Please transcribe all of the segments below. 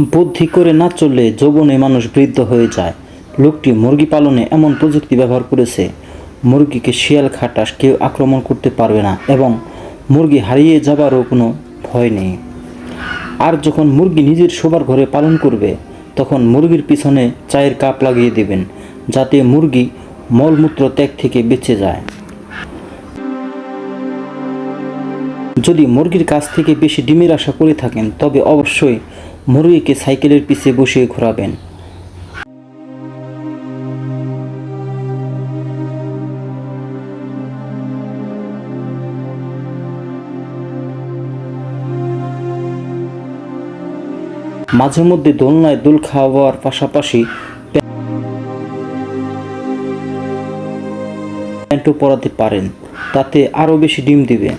বুদ্ধি করে না চললে যৌবনে মানুষ বৃদ্ধ হয়ে যায়। লোকটি মুরগি পালনে এমন প্রযুক্তি ব্যবহার করেছে, মুরগিকে শিয়াল, খাটাস কেউ আক্রমণ করতে পারবে না এবং মুরগি হারিয়ে যাবারও কোনো ভয় নেই। আর যখন মুরগি নিজের শোবার ঘরে পালন করবে, তখন মুরগির পিছনে চায়ের কাপ লাগিয়ে দেবেন, যাতে মুরগি মলমূত্র ত্যাগ থেকে বেঁচে যায়। যদি মুরগির কাছ থেকে বেশি ডিমের আশা করে থাকেন, তবে অবশ্যই মুরগিকে সাইকেলের পিছে বসিয়ে ঘোরাবেন। মাঝে মধ্যে দোলনায় দোল খাওয়ার পাশাপাশি প্যান্টও পরাতে পারেন, তাতে আরও বেশি ডিম দিবে।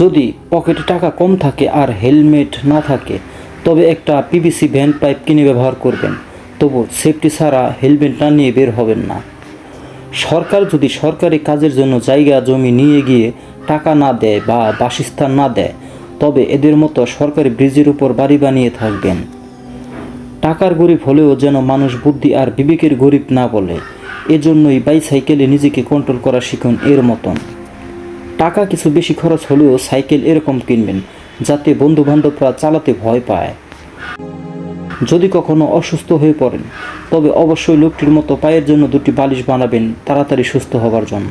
যদি পকেটে টাকা কম থাকে আর হেলমেট না থাকে তবে একটা পিভিসি ভ্যান পাইপ কিনে ব্যবহার করবেন। তবু সেফটি ছাড়া হেলমেট না নিয়ে বের হবেন না। সরকার যদি সরকারি কাজের জন্য জায়গা, জমি নিয়ে গিয়ে টাকা না দেয় বা বাসস্থান না দেয়, তবে এদের মতো সরকারি ব্রিজের উপর বাড়ি বানিয়ে থাকবেন। টাকার গরিব হলেও যেন মানুষ বুদ্ধি আর বিবেকের গরিব না বলে, এজন্যই বাইসাইকেলে নিজেকে কন্ট্রোল করা শিখুন এর মতন। টাকা কিছু বেশি খরচ হলেও সাইকেল এরকম কিনবেন যাতে বন্ধু বান্ধবরা চালাতে ভয় পায়। যদি কখনো অসুস্থ হয়ে পড়েন, তবে অবশ্যই লোকটির মতো পায়ের জন্য দুটি বালিশ বানাবেন তাড়াতাড়ি সুস্থ হবার জন্য।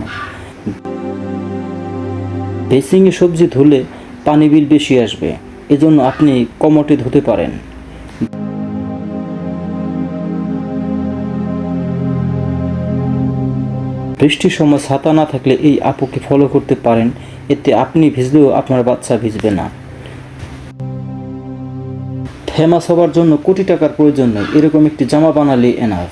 বেসিংয়ে সবজি ধুলে পানি বিল বেশি আসবে, এজন্য আপনি কমটে ধুতে পারেন। বৃষ্টির সময় ছাতা না থাকলে এই আপুকে ফলো করতে পারেন, এতে আপনি ভিজলেও আপনার বাচ্চা ভিজবে না। ফেমাস হবার জন্য কোটি টাকার প্রয়োজন নেই। এরকম একটি জামা বানালে এনাফ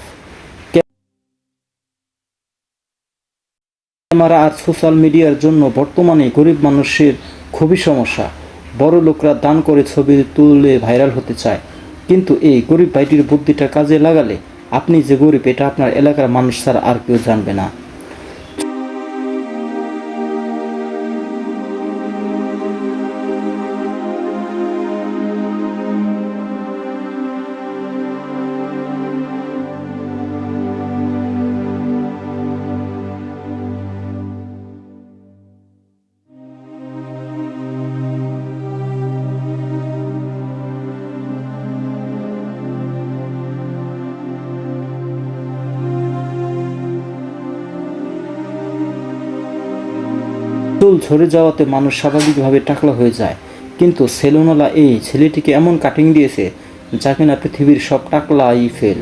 ক্যামেরা আর সোশ্যাল মিডিয়ার জন্য বর্তমানে গরিব মানুষের খুবই সমস্যা। বড় লোকরা দান করে ছবি তুলে ভাইরাল হতে চায়। কিন্তু এই গরিব ভাইটির বুদ্ধিটা কাজে লাগালে আপনি যে গরিব, এটা আপনার এলাকার মানুষ ছাড়া আর কেউ জানবে না। চুল ঝরে যাওয়াতে মানুষ স্বাভাবিকভাবে টাকলা হয়ে যায়। কিন্তু সেলুনওয়ালা এই ছেলেটিকে এমন কাটিং দিয়েছে যা কিনা পৃথিবীর সব টাকলাই ফেল।